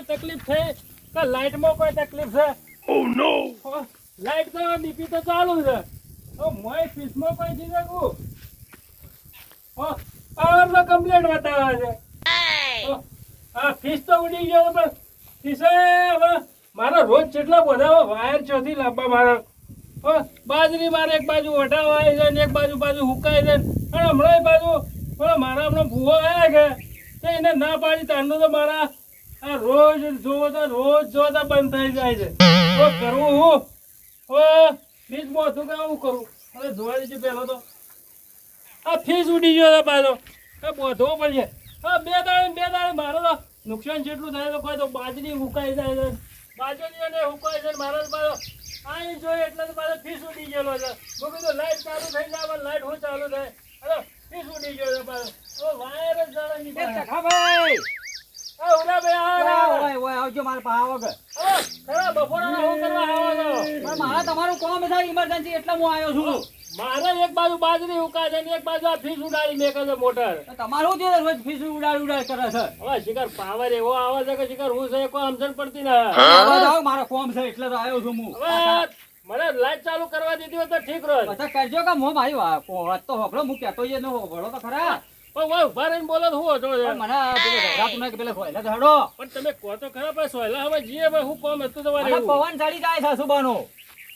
કોઈ તકલીફ છે કે લાઇટમાં કોઈ તકલીફ છે? ઓ, લાઈટ તો ડીપી તો ચાલુ છે. તો મોય ફીસમાં કોઈ જી શકું ઓ પાવર નો કમ્પ્લીટ બતાવે છે. આ ફીસ તો ઉડી ગયો પણ ફીસે હવે મારો રોજ કેટલા બધા વાયર ચોથી લાંબા મારા. ઓ, બાજરી મારે એક બાજુ વટાવાય છે ને એક બાજુ બાજુ હુકાય છે અને હમણાં બાજુ મારા હમણાં ભૂવો આવ્યા કે તો એને ના પાડી તાંડું તો મારા આ રોજ જોવો તો રોજ જોવો તો બંધ થઈ જાય છે. તો કરવું હું? ઓ ફીસ મોથું કે હું કરું? અરે જોવા દેજો પહેલો તો. આ ફીસ ઉડી ગયો પાછો. એ બોધવો પડશે. હા બે દાડે બે દાડે મારો તો નુકસાન જેટલું થાય તો કોઈ તો બાજરી હુકાઈ જાય છે. બાજરી અને હુકાય છે મારો પાછો. અહીં જોઈએ એટલે તો પાછો ફીસ ઉડી ગયેલો છે. મેં કીધું લાઈટ ચાલુ થઈ જાય પણ લાઈટ હું ચાલુ થાય? અરે ફીસ ઉડી ગયો છે પાછો. વાયર જ જાણે નીકળે પાછો. મારા તમારું કામ છે ઇમરજન્સી એટલે હું આવ્યો છું. મારે એક બાજુ બાજરી છે એક બાજુ આ ફીસ ઉડાડી મેકે છે મોટર. તમારું જે રોજ ફીસ ઉડાડી ઉડાડ કરે છે. હવે શિખર પાવર એવો આવે છે કે શિખર હું છે કોઈ સમજણ પડતી ના. મારો કોમ છે એટલે તો આવ્યો છું હું. મને લાઈટ ચાલુ કરવા દીધી હોય તો ઠીક રહ્યો બધા કરજો કે હું મારી વાત તો હોભળો હું કહેતો જ ન તો ખરા. પણ ઊભા રહીને બોલો હું હતો મને આ પેલું ગભરાતું નહીં કે પેલા ખોયલા તો પણ તમે કહો તો ખરા પણ સોયલા હવે જીએ ભાઈ હું કોમ હતું તમારે પવન ચડી જાય છે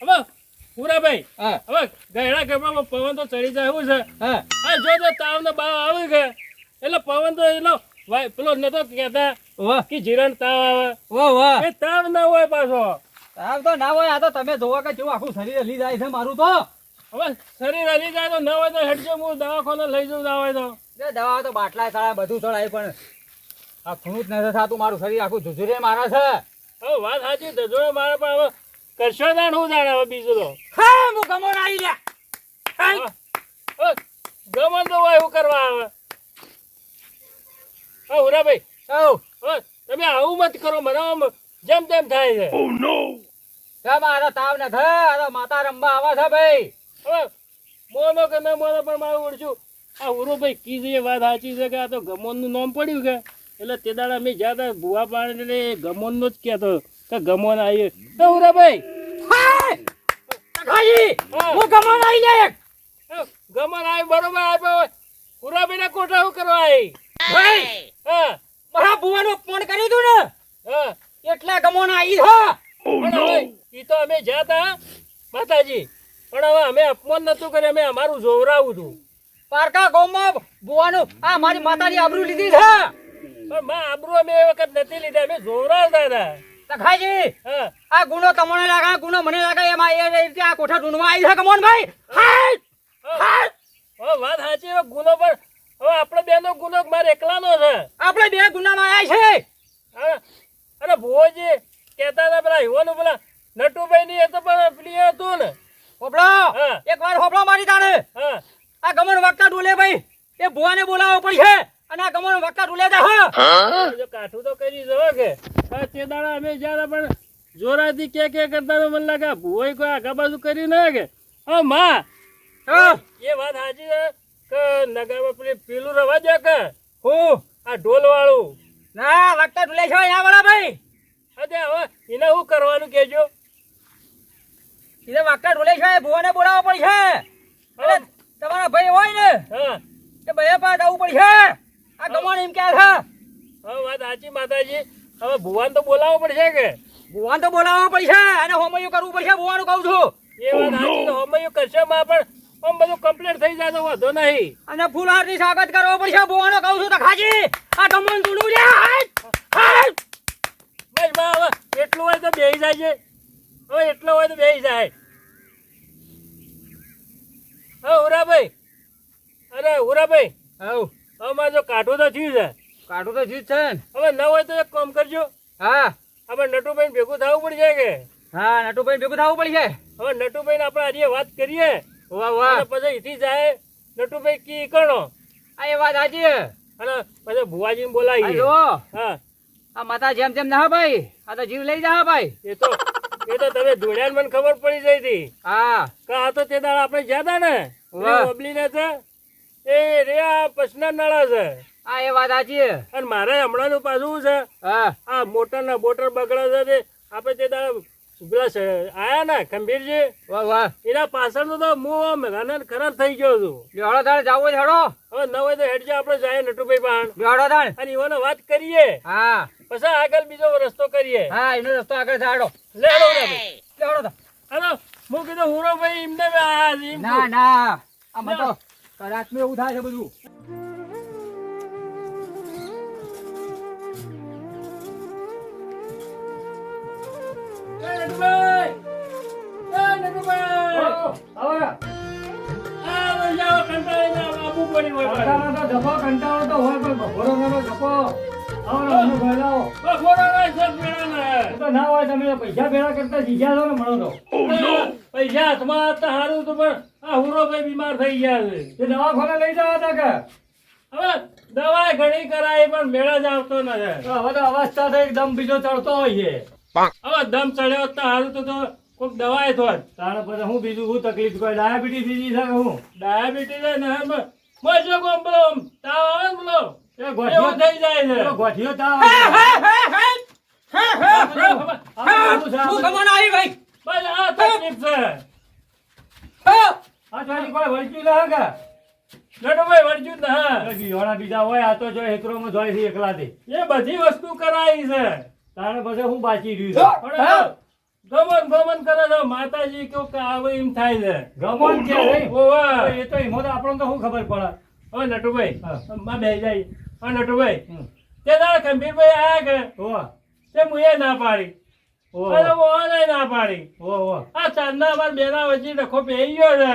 હવે પુરાભાઈ હવે ગયડા ગરબામાં પવન તો ચડી જાય એવું છે. હા. જો જો તાવ ને બાવ આવી ગયા. એટલે પવન તો એનો વાય- પેલો નતો કહેતા વાહ. કે જીરણ તાવ આવે. વાહ વાહ. એ તાવ ના હોય પાછો. આમ તો ના હોય આ તો તમે જોવા કે જેવું આખું શરીર હલી જાય છે મારું તો. હવે શરીર હલી જાય તો ન હોય તો હેડજો હું દવાખાને લઈ જઉં ના હોય તો દવા તો બાટલા થાય બધું ચડાય પણ આ ખૂણું જ નથી થતું મારું શરીર આખું ઝુઝુરે મારે છે. હવે વાત સાચી ધજોડે મારે પણ હવે કરશો તાણ હું જાણે હવે બીજું તો. હા હું ગમો આવી ગયા ગમન તો હોય એવું કરવા આવે. હા હુરાભાઈ ભાઈ હવે તમે આવું મત કરો મને આમ જેમ તેમ થાય છે. મારો તાવ નથી થયો માતા રંબા આવે છે ભાઈ. મોનો કે ન મોનો પણ મારું ઓળખ્યું આ ભાઈ કીધી વાત સાચી છે કે આ તો ગમોનનું નામ પડ્યું કે એટલે તે દાડા અમે જ્યાં તા ભૂવા એ ગમોનનો જ કહેતો કે ગમોન આવી તો હાય! સખાજી, હા. હું ગમો આવી જાય ગમોન ગમન આવી બરોબર આવ્યો ઉરા ભાઈ ને કોટા હું કરવા આવી ભાઈ! હા. મારા બુવાનું ફોન કરી દઉં ને. હા. એટલા ગમોન આવી હા ઈ તો અમે જ્યાં તા માતાજી. પણ હવે અમે અપમાન નતું કર્યું અમે અમારું જોવરાવું હતું પારકા ગોમાં બુવાનું આ મારી માતાની આબરૂ લીધી છે. પણ માં આબરૂ અમે એ વખત નથી લીધા અમે જોવરાવતા હતા. તખાજી આ ગુનો તમને લાગે ગુનો મને લાગે એમાં એ રીતે આ કોઠા ઢૂંઢવા આવી છે કમોન ભાઈ હાય! હાય! વાત સાચી ગુનો પર હવે આપણે બેનો ગુનો મારે એકલાનો છે. આપણે બે ગુનામાં આવ્યા છે. અરે ભોજી કહેતા હતા પેલા યુવાનું પેલા નટુભાઈ ની એ તો પણ પ્રિય હતું ને. હોપડો હા. એક વાર હોપડો મારી તાણે. હા. આ ગમણ વખતા ડોલે ભાઈ. એ ભુવાને બોલાવવો પડશે અને આ ગમણ ડોલે જા હા. જો કાઠું તો કરી જવા કે. તે દાડા અમે જ્યારે પણ જોરાથી કે કે કરતા તો મને લાગે ભુવાઈ કોઈ આગા બાજુ કરી ના કે. હા માં. હા. એ વાત સાચી છે કે નગરમાં પેલી પેલું રવા દે કે. હું. આ ઢોલ વાળું ના વખતા ડોલે છો અહીંયા વાળા ભાઈ. અરે હવે એને શું કરવાનું કેજો એને વાકા ઢોલે છે ભુવાને બોલાવવા પડશે અને તમારા ભાઈ હોય ને હા. એ ભાઈ પાસે જવું પડશે આ ગમણ એમ કે છે? હવે વાત સાચી માતાજી. હવે ભુવાન તો બોલાવવો પડશે કે? ભુવાન તો બોલાવવો પડશે અને હોમયું કરવું પડશે ભુવાનું કહું છું. એ વાત સાચી તો કરશે માં પણ આમ બધું કમ્પ્લીટ થઈ જાય તો વાંધો નહીં. અને ફૂલહારની સ્વાગત કરવો પડશે ભુવાનો કહું છું તો ખાજી. આ ગમણ તુડું છે એટલું હોય તો બેહી જાય છે. હવે એટલો હોય તો બેસી જાય. હા ઉરાભાઈ. અરે ઉરાભાઈ હઉ હવે. મારે જો કાઢવું તો થયું છે. કાઢું તો થયું છે ને. હવે ન હોય તો એક કામ કરજો. હા. હવે નટુભાઈ ભેગું થવું પડશે કે? હા નટુભાઈ ભેગું થવું પડી જાય. હવે નટુભાઈ ને આપણે આજે વાત કરીએ. વાહ વાહ. પછી અહીંથી જાય. નટુભાઈ કી કરણો આ એ વાત સાચી છે. અને પછી ભુવાજીને બોલાવી હા. આ માતા જેમ જેમ ના ભાઈ. આ તો જીવ લઈ જા ભાઈ. એ તો એ તો તમે ધોળ્યા મને ખબર પડી જઈ હતી. હા. કે આ તો તે દાળ આપણે જ્યાં ને વાહ. ઓબલીને છે. એ રે આ પછના નળા છે. હા એ વાત સાચી અને મારે હમણાં નું પાછું છે? હા. આ મોટર ના મોટર બગડે છે તે. આપણે તે દાળ પેલા આયા ને ખંભીરજી? વાહ વાહ. એના પાછળનો તો હું રનર ખરાબ થઈ ગયો છું. બેડો તાણ જાવો છે હેડો. હવે ન હોય તો હેડજે આપણે જાય નટુભાઈ પાણ બેડો તાણ. અને ઈવોને વાત કરીએ. હા. પછી આગળ બીજો રસ્તો કરીએ. હા એનો રસ્તો આગળ છે હેડો લે હેડો લે ભાઈ. બેહડો તાણ. હાલો હું કીધું હુરો ભાઈ એમને ના. ના આમાં તો રાતનું એવું થાય છે બધું એ નટુભાઈ! એ નટુભાઈ! આ ભાઈ જાઓ, કંટાળીને હોય ભાઈ. બપોરે ના છે પેલાને. પૈસા ભેગા કરતા જીજ્યા છો ને મળો તો. પૈસા હાથમાં હતા હારું તો પણ આ હુરો ભાઈ બીમાર થઈ ગયા છે. દવાખાને લઈ જવા હતા કે? હવે દવા ઘણી કરાય પણ મેળા જ આવતો નથી હવે તો અવસ્થા તો દમ બીજો ચડતો હોય છે. હવે દમ ચડ્યો તો હારું તો તો કોઈક દવાએ થોત તારે પછી હું બીજું શું તકલીફ કોઈ ડાયાબિટીસ બીજી છે હું? ડાયાબિટીસ ને મજો કોમ પેલો તાવ આવે એવો ગોઠિયો થઈ જાય છે. ગોઠિયો તાવ બધું. કમાન આવી ભાઈ બસ આ તકલીફ છે. આ ચોરી કોઈ વળગ્યું ના કે? નટુભાઈ વળજ્યું ને. હા બીજા હોય આ તો જો હેતરોમાં જોઈ છે એકલાથી. એ બધી વસ્તુ કરાવી છે. તારે પછી હું બાકી રહ્યું છે? ગમન ગમન કરે છે. માતાજી કેવું કે આવે એમ થાય છે. ગમન છે એ તો એમાં આપણને તો શું ખબર પડે? હવે નટુભાઈ હા. માં બે જાય. હા નટુભાઈ હમ. તે દાડા ગંભીરભાઈ આયા કે ઓવા, તે મુએ ના પાડી. ઓવા, અરે મોહને ના પાડી. ઓવા, ઓવા. આ ચાંદના અમાર બેના વચ્ચે ડખો પેઈ ગયો છે.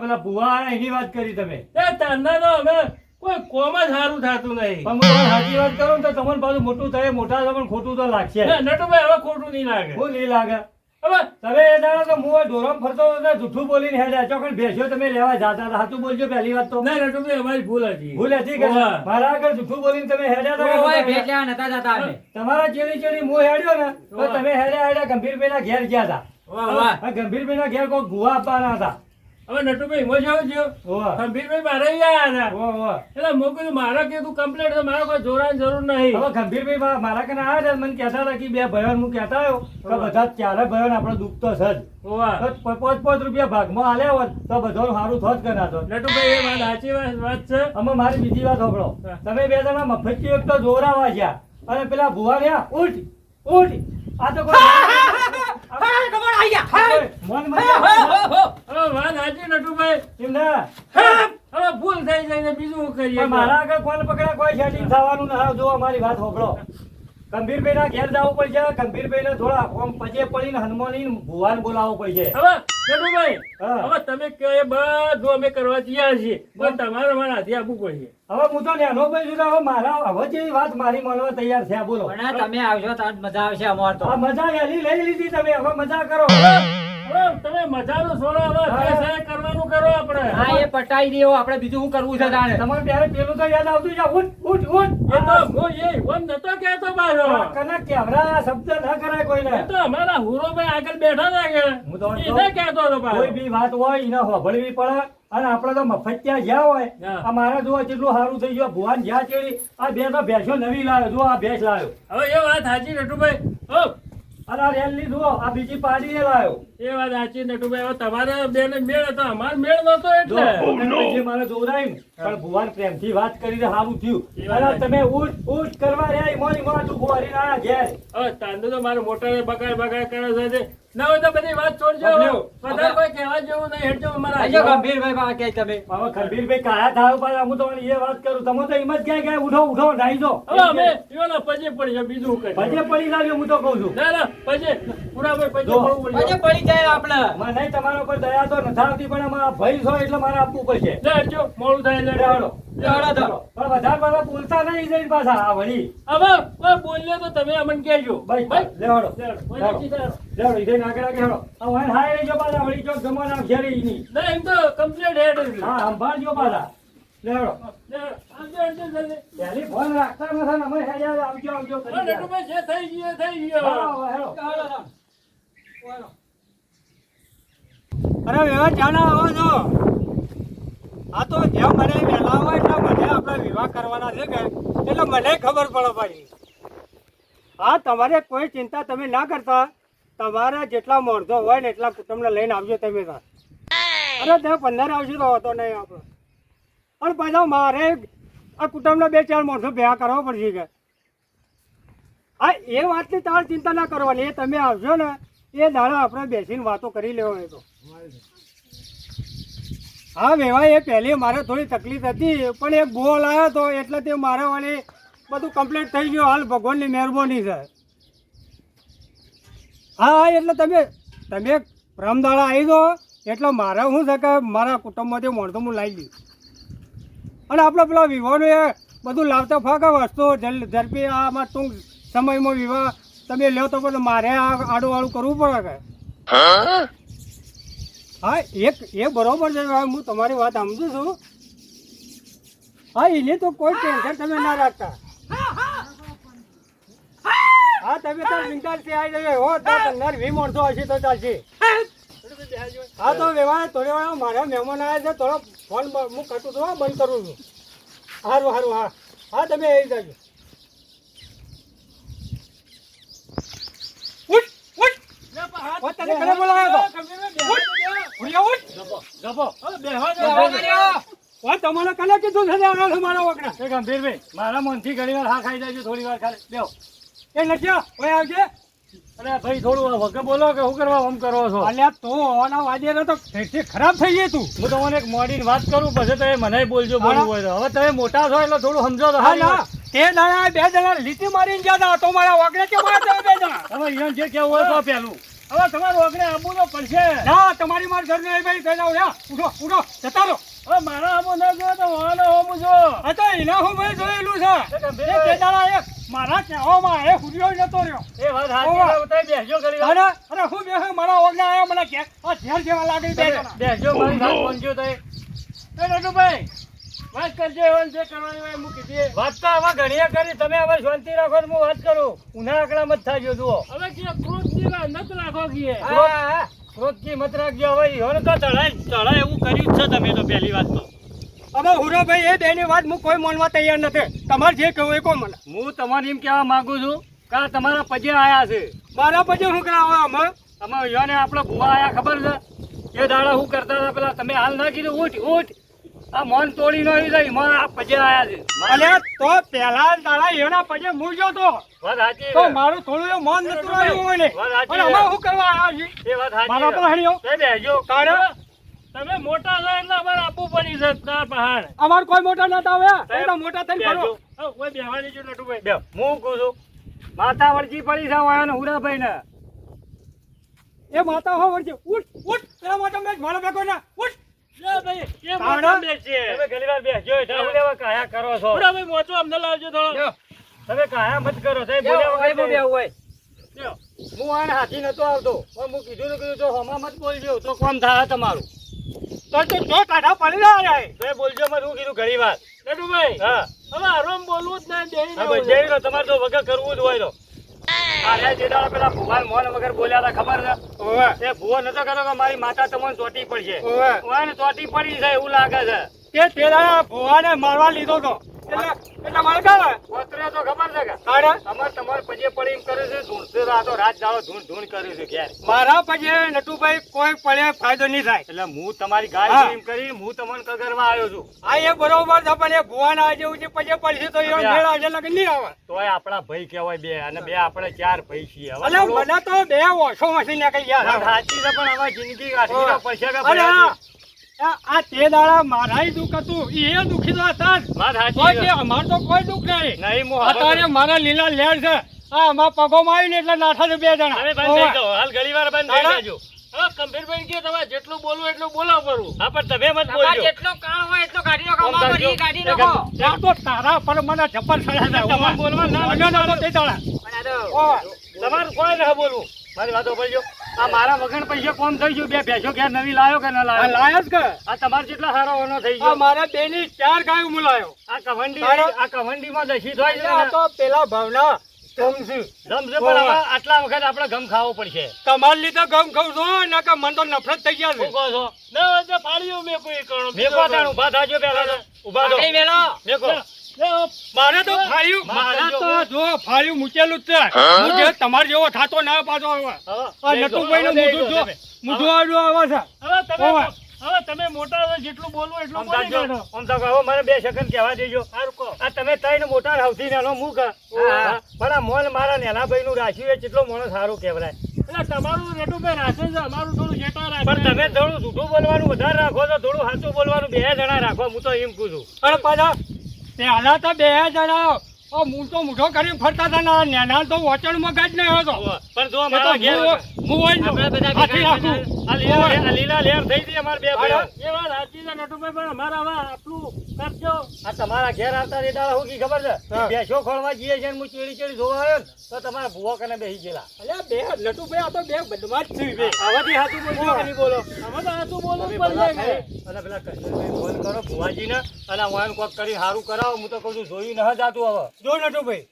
પેલા ભુવા એની વાત કરી તમે. તે ચાંદના તો અમે કોઈ કોમ જ સારું થતું નહીં. પણ સાચી વાત કરું તો તમને પાછું મોટું થાય મોટા તમને ખોટું તો લાગશે. નટુભાઈ હવે ખોટું નહીં લાગે. હું નહીં લાગે. તમે એ દાડો તો મું ઢોરમ ફરતો હતો જૂઠું બોલીને હેડ્યા ચોકન ભેંસ્યો તમે લેવા જતા હતા સાચું બોલજો પહેલી વાત તો. ના અમારી ભૂલ હતી. ભૂલ હતી કે મારા આગળ જૂઠું બોલીને તમે હેડ્યા હતા ઓય ભેટ લેવા નતા જતા અમે. તમારા ચેડી ચેડી મું હેડ્યો ને તો. તમે હેડ્યા હેડ્યા ગંભીરભાઈના ઘેર ગયા હતા. ગંભીર ગંભીરભાઈના ઘેર કોઈ ગુવા આપવાના હતા. હવે નટુભાઈ હું જાઉં છું ગંભીરભાઈ મારે આવ્યા હતા. એટલે મેં કીધું મારે તું કમ્પ્લેટ છે મારા કોઈ જોરાની જરૂર નહીં. હવે ગંભીરભાઈ મારા કે આવ્યા હતા મને કહેતા હતા કે બે ભાઈઓને હું કહેતા આવ્યો કે. બધા ચારે ભાઈઓને આપણે દુઃખ તો છે જ પાંચ પાંચ રૂપિયા ભાગમાં આલ્યા હોત તો બધો સારું થોત ગણાતો. નટુભાઈ એ વાત સાચી વાત વાત છે. અમે મારી બીજી વાત સાંભળો. તમે બે જણા મફતથી એક તો જોરાવા ગયા અને પેલા ભુવા રહ્યા ઉઠ ઉઠ. આ તો કોઈ મન મન હવે વાત સાચી નટુભાઈ એમ હવે ભૂલ થઈ જાય ને બીજું કરીએ મારા આગળ કોણ પકડ્યા? કોઈ સેટિંગ થવાનું ના જો અમારી વાત સાંભળો. ગંભીરભાઈ ના ઘેર જવું પડશે ગંભીરભાઈ ને થોડા આમ પજે પડીને હનુમાની ભુવાન બોલાવવું પડશે. હવે તમે કહો એ બધું અમે કરવા તૈયાર છીએ પણ તમારે મારા હાથે આપવું પડશે. હવે હું તો નેનો ભાઈ છું હવે મારા હવે જે વાત મારી માનવા તૈયાર છે બોલો. તમે આવશો તો મજા આવશે અમાર તો. મજા વહેલી લઈ લીધી તમે હવે મજા કરો. તમે મજાનું છોડો હવે હા. જે છે એ કરવાનું કરો આપણે. હા એ પટાઈ દેવો આપણે બીજું શું કરવું છે તાણે? તમારે ત્યારે પેલું તો યાદ આવતું છે ઉઠ ઉઠ ઉઠ. એ તો હું એ વન નતો કહેતો પાછો કનક કેવરા શબ્દ ન કરાય કોઈને. એ તો અમારા હુરોભાઈ આગળ બેઠા હતા કે હું તો એને કહેતો હતો કોઈ બી વાત હોય એને હોભળવી પડે અને આપડે તો મફત્યા જ્યાં હોય આ મારા જોવા કેટલું સારું થઈ ગયું ભુવાન જ્યાં ચેડી આ બે તો ભેંસો નવી લાવ્યો જો આ ભેંસ લાવ્યો હવે એ વાત સાચી રટુભાઈ અને આ રેલી જુઓ આ બીજી પાડીને લાવ્યો એ વાત સાચી નટુભાઈ હવે તમારે બેને મેળ હતો અમારે મેળ નતો એટલે. જે જોવડાવ્યું ને, પણ ભુવાન પ્રેમથી વાત કરીને સારું થયું. અને તમે ઉઠ ઉઠ કરવા રહ્યા બોરીને આયા ઘેર. તાંદુ તો મારે મોટા બગાડ બગાડ કરે છે. ના હોય તો બધી વાત છોડજો. બધા કોઈ કહેવા જેવું નહીં હેડજો અમારા આવજો ગંભીરભાઈ બા કે તમે. હવે ખરબીરભાઈ કાયા થાવ પણ હું તમને એ વાત કરું. તમે તો એમ જ ક્યાં ક્યાં ઉઠો ઉઠો નાઈ દો હવે અમે ઈવોના પજે પડી જાય, બીજું કઈ. ભજે પડી લાગ્યો હું તો કહું છું. ના ના પજે પુરાભાઈ પજે પડવું પડશે. પડી જાય આપણે. મને નહીં તમારા ઉપર દયા તો નથી આવતી પણ અમારા ભય છો એટલે મારે આપવું પડશે. લે હેડજો, મોડું થાય એટલે. વધારે બધા બોલતા નહીં જઈને પાછા આ વળી. હવે બોલ્યો તો તમે અમને કહેજો. ભાઈ ભાઈ લેવાડો લેવડો. કોઈ લેવડો. નક્કી થાય. લેવડો ઈધે નાકે નાકે આ વાન હાય રહેજો પાછા વળી ચોક ગમો નામ ઘેરે ઈ ના એમ તો કમ્પ્લીટ હેડ હા સંભાળજો પાછા લેવડો લે, આવજો, આવજો, જલ્દી. પહેલી ફોન રાખતા નથી ને અમે હેડ્યા આવજો આવજો કરી ગયા. નટુભાઈ, જે થઈ ગયું થઈ ગયું. હા, હવે હેડો. અરે વેવા ચાના આવો છો આ તો જેમ મને વહેલા હોય એટલે મને આપણે વિવાહ કરવાના છે કે એટલે મને ખબર પડે પાડી હા તમારે કોઈ ચિંતા તમે ના કરતા તમારા જેટલા મોરધો હોય ને એટલા કુટુંબને લઈને આવજો તમે તાર અરે તમે પંદર આવશે તો હતો નહીં આપણે પણ પાછા મારે આ કુટુંબના બે ચાર માણસો ભેગા કરવા પડશે કે. હા એ વાતની તમારે ચિંતા ના કરવાની, એ તમે આવશો ને, એ દાડો આપણે બેસીને વાતો કરી લેવાની તો. હા વેવા એ પહેલી મારે થોડી તકલીફ હતી, પણ એક બોલ આવ્યો હતો એટલે તે મારે વાળી બધું કમ્પ્લીટ થઈ ગયું. હાલ ભગવાનની મહેરબાની છે. હા હા એટલે તમે તમે રમદાડા આવી દો એટલે મારે શું છે કે મારા કુટુંબમાંથી મળતો હું લાવી દઉં અને આપણે પેલા વિવાહનું એ બધું લાવતા ફાકે વસ્તુ ઝડપી આમાં ટૂંક સમયમાં વિવાહ. તમે લો તો પણ મારે આડું વાળું કરવું પડે કે? હા, એક, એ બરોબર છે. હું તમારી વાત સમજુ છું. હા, એની તો કોઈ ટેન્શન તમે ના રાખતા. હા તમે તો થી આવી રહ્યો હો તો પંદર વીસ માણસો હશે તો ચાલશે. હા. તો વ્યવહાર થોડી વાર મારા મહેમાન આવ્યા છે થોડો ફોન હું કરતું છું બંધ કરું છું. સારું સારું હા. હા તમે આવી જજો. ઉઠ ઉઠ. લે, પણ હાથ- ઓ, તને બોલાવ્યો હતો? તમારે કને કીધું છે મારા મનથી ઘણી વાર હા ખાઈ જાય થોડી વાર ખાલી. બેહો. એ ઓય આવજે. અરે ભાઈ થોડું વગર બોલો કે શું કરવા આમ કરો છો? અલ્યા તું હોવાના વાદે તો ફેરથી ખરાબ થઈ ગઈ તું. હું તમને એક મોડીની વાત કરું પછી તમે મને બોલજો બોલવું હોય તો. હવે તમે મોટા છો એટલે થોડું સમજો તો હા ના. તે દાડા બે જણા લીટી મારીને ગયા હતા. તો મારા વગડે કે મારા બે જણા તમે અહીંયા જે કેવું હોય તો પહેલું. હવે તમારે ઓગણે આવવું તો પડશે. ના તમારી માર ઘર નહીં ભાઈ થઈ જાવ ઉઠો ઉઠો જતા રહો. હવે મારા આબુ ના જો તો આબુ જો એના હું જોયેલું છે. તે દાડા એક મારા કહેવામાં એ હુરિયો નતો રહ્યો. એ વાત તમે બેસજો ઘણી અરે અરે હું મારા વગડા આવ્યા મને કે આ ઝેર જેવા લાગે બે તમે જણા બેસજો મારી સાથે પહોંચ્યો તો એ. નટુભાઈ વાત કરજો હવે જે કરવાની હોય એ મૂકી વાત તો ઘણીએ કરી તમે હવે શાંતિ રાખો તો હું વાત કરું. ઉના આકડા મત થાજો જુઓ. હવે કે રાખો કીએ. હા, ક્રોધથી મત રાખજો હવે ઈહોને તો ચડાય ચડાય એવું કર્યું જ છે તમે તો પહેલી વાત તો. હવે હુરાભાઈ એ બેની વાત હું કોઈ માનવા તૈયાર નથી. તમારે જે કહો એ કહો મને. હું તમારે એમ કહેવા માંગુ છું કે તમારા પજે આયા છે. મારા પછી શું કરાવો અમે? અમે યોને આપણા ભૂવા આયા ખબર છે? એ દાડા હું કરતા હતા પેલા? તમે હાલ ના કીધું? ઉઠ ઉઠ. આ મન તોડી નો આવી એમાં આ પજે આયા છે. અને તો પેલા દાડા એના પછી મૂળજો તો. વાત સાચી તો મારું થોડું એ મન નતું રહ્યું ને. વાત સાચી અમે શું કરવા છીએ? એ વાત સાચી મારા. પર હણ્યો. એ બેસજો. તમે મોટા છો એટલે અમારે આપવું પડી છે તાર પહાડ. અમાર કોઈ મોટા નતા આવ્યા એ તો મોટા થઈને. ફરો. હવે કોઈ બેહવાની જો નટુભાઈ. બે હું કહું છું? માતા વળગી પડી છે વાયાને હુરાભાઈ ને એ માતા હો વળશે ઉઠ ઉઠ પેલા મોટા મેચ મારા બેકો ના ઉઠ. ભાઈ તમે ઘણી વાર બેસજો એટલે હું લેવા કાયા કરો છો? બુડા ભાઈ મોચો અમને લાવજો થોડો. તમે કાયા મત કરો સાહેબ બોલ્યા વગર. હું આને હાથી નતો આવતો પણ હું કીધું ને કીધું તો હમા મત બોલજો તો કોમ થાય તમારું. તો તું જો કાઢા પડી રહ્યા રે તો બોલજો મત હું કીધું ઘણી વાર. નટુભાઈ હા. હવે આરામ બોલવું જ નહીં બેહી હા રહેવું ભાઈ છે. જઈ લો તમારે તો વગર કરવું જ હોય તો. અરે જે દાડા પેલા ભુવાન મોહન વગર બોલ્યા હતા ખબર છે? એ ભુવો નતો કહેતો કે મારી માતા તમને ચોટી પડશે. ઓવે. ચોટી પડી છે એવું લાગે છે. ભુવાને મારવા લીધો તો. એટલે એટલે મારે તો ખબર છે કે તારે તમારે તમારે પજે પડી એમ કરે છે ધૂણશે તો રાત દાડો ધૂણ ધૂણ કરે છે ઘેર. મારા પછી નટુભાઈ કોઈ પડે ફાયદો નહીં થાય. એટલે હું તમારી ગાય એમ કરી હું તમને કગરવા આવ્યો છું. આ એ બરોબર છે પણ એ ભુવાના આજે ઉજી પછી પડશે તો એ મેળ આજે લગન નહીં આવે. તોય આપણા ભાઈ કહેવાય બે અને બે આપણે ચાર ભાઈ છીએ. હવે મને તો બે ઓછો મશીન ને ગયા સાચી છે પણ હવે જિંદગી કાઢવી પડશે કે. આ તે દાડા મારાય દુઃખ હતું. એ દુખી તો હતા અમાર તો કોઈ દુઃખ નહીં. નહીં અત્યારે મારા લીલા લેર છે. આ અમારા પગોમાં આવીને એટલે નાઠા છે બે જણા. હવે બંધ થઈ હાલ ઘણી વાર બંધ થઈ જાજો. હવે ગંભીરભાઈ કે તમારે જેટલું બોલવું એટલું બોલો હા પણ તમે મત બોલજો જેટલો કાળ હોય એટલો કાઢી નાખો કાઢી તો તારા પર મને જબ્બર સળ્યા છે. તમારે બોલવા ના મને ના તે દાડા. પણ આ તો ઓવે. તમારું કોઈ ના બોલવું. મારી વાતો બોલજો આ મારા વગર પૈસા કોમ થઈ ગયું? બે ભેંસો ઘેર નવી લાયો કે ના લાયો? લાયો જ કે. આ તમારે જેટલા સારો ઓનો થઈ ગયો. મારા બેની ચાર ગાયો મુલાયો આ કવંડી આ કવંડીમાં દશી થાય એટલે આ તો પેલા ભાવના ગમ ગમશે પણ આટલા વખત આપણે ગમ ખાવો પડશે. તમારે લીધે ગમ ખાવ છો ને કે મન તો નફરત થઈ ગયા છે. કહો છો. ના મેં કોઈ થાજો થો મેકો. મારે તો ફાળ્યું મારે તો જો ફાળ્યું મૂકેલું જ છે. હું? જે તમારે જેવો થાતો ના પાછો આવે આ નટુભાઈનું મોઢું જો. મોઢું આડું આવે છે. હવે તમે હવે તમે મોટા જેટલું બોલવો એટલું બોલી કાઢો. આમ થાજો. હવે મને બે સેકન્ડ કહેવા દેજો. આ તમે ત્રણ મોટા સૌથી નાનો મુક હા. પણ આ મોન મારા નેના ભાઈ નું રાખ્યું એ જેટલો મોણસ સારું કહેવાય. એટલે તમારું રેટુભાઈ રાખે છે અમારું થોડું જેટા રાખે પણ તમે થોડું જૂઠું બોલવાનું વધારે રાખો તો થોડું સાચું બોલવાનું બે જણા રાખો હું તો એમ કહું છું. પણ પાછા પહેલા તો બે જણા ઓ હું તો મુઠો કરીને ફરતા હતા ના નેના તો વચન મગજ નહીં હતો પણ જો અમારા ઘેર હું- હું હોય ને આપણે બધા હાથી રાખું. આ લીલા લેર થઈ ગઈ અમારે બે ભાઈ એ વાત સાચી છે નટુભાઈ પણ અમારા હવે આટલું કરજો આ તમારા ઘેર આવતા રેડાળા હું કી ખબર છે. બેસો ખોળવા જઈએ છે હું ચીડી ચીડી જોવા આવ્યો ને તો તમારા ભૂવા કને બેસી ગયેલા. અલ્યા બે નટુભાઈ આ તો બે બદમાશ છે બે. આવાથી હાથું બોલજો. કે નહીં બોલો. હવે તો હાથું બોલો પણ થઈ અને પેલા કૃષ્ણભાઈ ફોન કરો ભુવાજીને અને હું કોક કરી સારું કરાવો હું તો કહું છું જોઈ ન જાતું હવે. જો નટુભાઈ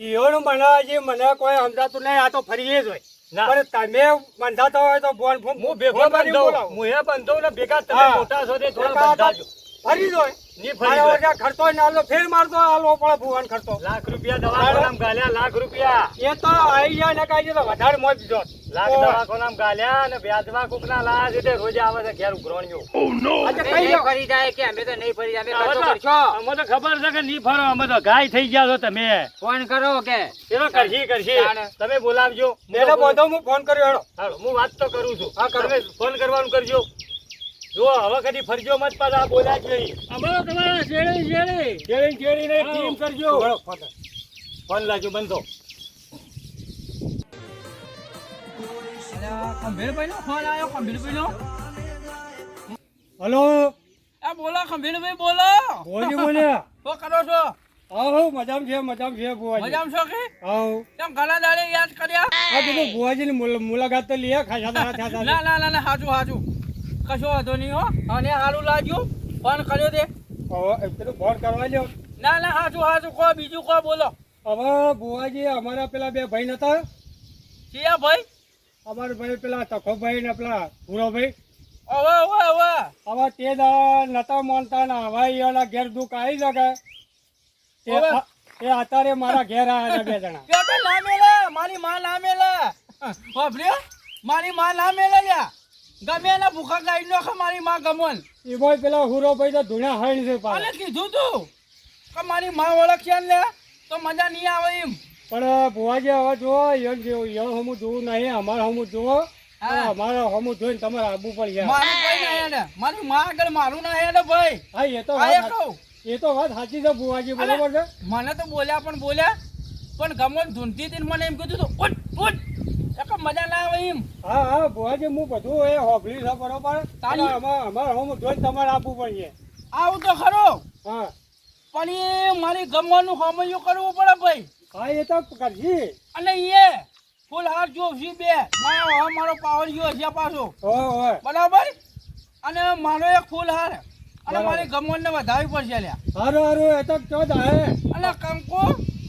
ઈયોનું મને હજી મને કોઈ સમજાતું નહીં આ તો ફરીએ જ હોય. ના. તમે બંધાતા હોય તો ફોન ફોન હું ભેગો બંધો. હું એ બંધો ને ભેગા તમે મોટા છો તે થોડા બંધાજો. ફરી દો ની ફરી જાય. ખર્ચો ના ફેર મારતો આલો પડે ભુવન ખર્ચો. લાખ રૂપિયા દવાખાનામાં ગાલ્યા લાખ રૂપિયા. એ તો આઈ જાય ને કાઈ તો વધારે મોજ જો. લાખ દવાખાનામાં ગાલ્યા ને વ્યાજવા કુકના લાજ છે રોજ આવે છે ઘેર ઉઘરાણીઓ આજે અમે કઈ જો ફરી જાય કે અમે તો નહીં ફરી જાય અમે ખર્ચો કરશો અમે તો ખબર છે કે નહીં ફરો અમે તો ગાય થઈ ગયા છો તમે. ફોન કરો કે. એનો કરશી કરશી. તમે બોલાવજો. મેં તો બોધો બધો હું ફોન કર્યો હેડો. હું વાત તો કરું છું. હા, તમે ફોન કરવાનું કરજો. જો હવે કદી ફરજો મત પાછા આ બોલ્યા જ નહીં. અમારો તમારા શેડે શેડે શેડે શેડી ને ટીમ કરજો. ફોન. ફોન લાજો બંધો. ખંભેરભાઈ નો ફોન આવ્યો ખંભેરભાઈ નો હલો? આ બોલો ખંભેરભાઈ બોલો. ભુવાજી બોલ્યા શું કરો છો? આવો મજામાં છે મજામાં છે ભુવાજી. મજામાં છો કે? આવો કેમ ઘણા દાડે યાદ કર્યા? આ મુલ- મુલાકાત તો લઈએ ખાસા દાડા થયા ના ના ના ના હાચું હાચું. કશો વાંધો નહીં હો. અને સારું લાગ્યું. ફોન કર્યો તે. હવે પેલું ફોન કરવા લ્યો. ના ના હાચું હાચું કહો બીજું કહો બોલો. હવે ભુવાજી અમારા પેલા બે ભાઈ નતા? કયા ભાઈ? અમારા ભાઈ પેલા તખોભાઈ ને પેલા ભૂરો ભાઈ હવે હવે હવે તે દાડા નતા માનતા ને હવે એના ઘેર દુઃખ આવી શકે તે હવે? તે અત્યારે મારા ઘેર આવ્યા બે જણા. કે તો મારી માં નામેલા મારી માં નામેલા લ્યા. ગમે એના ભૂખા ગાઈ નો મારી માં ગમન. એમાં પેલા હુરોભાઈ તો ધૂણા હણ છે પાછા. કીધું તું કે મારી માં ઓળખ્યા ને તો મજા નહીં આવે એમ. પણ ભુવાજી હવે જુઓ યણ જેવું યણ હમું જોવું નહીં અમારે હમું હા. અમારે હમું જોઈને તમારે આવવું પડશે મારું કોઈ હેડે. મારી માં આગળ મારું ના હેડે ભાઈ. હા એ તો વાત એ એ તો વાત સાચી છે ભુવાજી બરાબર છે? મને તો બોલ્યા પણ બોલ્યા. પણ ગમો ધૂનતી હતી મને એમ કીધું તું ઉઠ ઉઠ. મજા ના આવે એમ. હા હા ભુવાજી હું બધું એ હોભલી છે બરોબર. તારી- અમારે હું હમું તમારે આપવું પડશે. આવું તો ખરો. હા. પણ એ મારી ગમવાનું સમયું કરવું પડે ભાઈ. હા એ તો કરજી. અને એ ફૂલ હાથ જોશી બે. મારો હા મારો પાવર ગયો છે પાછો. બરાબર? અને મારો એક ફૂલ હાર. અને મારી ગમવાનને વધારવી પડશે લ્યા. હારું હારું એ તો ચો હે અને કંકો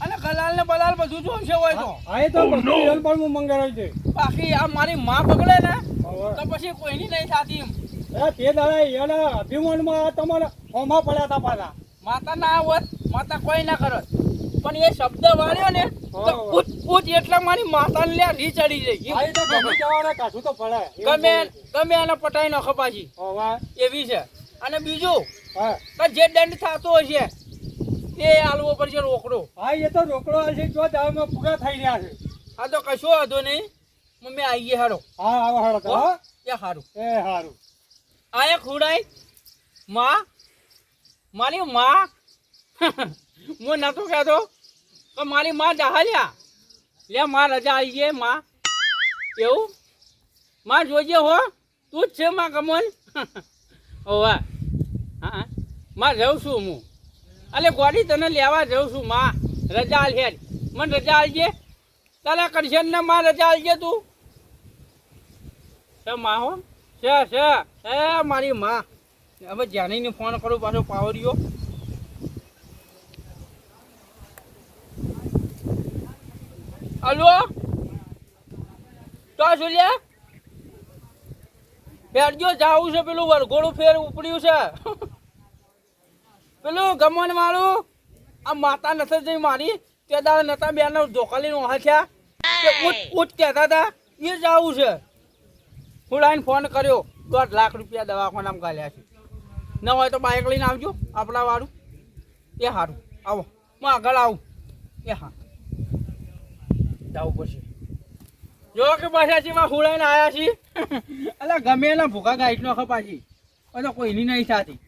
અને કલાલ ને બલાલ બધું જોશે હોય તો. આ તો યણ પણ હું મંગાવ્યું છે. બાકી આ મારી માં પકડે ને તો પછી કોઈની નહીં થતી એમ. એ તે દાડા એના અભિમાનમાં આ તમારા હોમાં પડ્યા હતા પાછા. માતા ના હોત માતા કોઈ ના કરત. પણ એ શબ્દ વાળ્યો ને તો પૂત પૂત એટલે મારી માતાને લ્યા રી ચડી જઈ જાય એ તો ગમે જવાના કાઠું તો પડે. ગમે ગમે એને પટાઈ નાખો પાછી. એવી છે. અને બીજું હા. કે જે દંડ થતો હશે એ આલવો પડશે રોકડો. હા એ તો રોકડો હશે જો દાળમાં પૂરા થઈ રહ્યા છે. આ તો કશો વાંધો નહીં મમ્મી આવીએ હારો. હા આવો હારો તો હા એ હારું. એ સારું આયા ખુડાઈ માં મારી માં. હું નતો કહેતો તો મારી માં જહાલ્યા લે માં રજા આવી ગઈ માં. એવું? માં જોજે હો તું જ છે માં કમલ. ઓવા. હા માં જઉં છું હું. અલે ગોડી તને લેવા જઉં છું, માં. રજા આલ હેડ. મને રજા આલજે. તારા કરશન ને માં રજા આલજે તું. છે માં હો. છે છે. એ મારી માં. હવે જાનીને ફોન કરું પાછો પાવરિયો હલો? તો શું લે? ફેરજો જાવું છે, પેલું વરઘોડું ફેર ઉપડ્યું છે. પેલું ગમન વાળું? આ માતા નથી જઈ મારી તે દાડે નતા બેન ધોકાલી નો હાથ્યા ઉઠ ઉઠ કહેતા હતા એ જ આવું છે. હું લાઈને ફોન કર્યો દોઢ લાખ રૂપિયા દવાખાનામાં ગાલ્યા છે. ન હોય તો બાઇક લઈને આવજો આપણા વાળું. એ સારું આવો હું આગળ આવું. એ હા. જવું પડશે. જો કે પાછા છે હુળાઈને આવ્યા છીએ. એટલે ગમે એના ભૂખા ગાઈટ નો ખપાજી અને કોઈની નહીં થતી.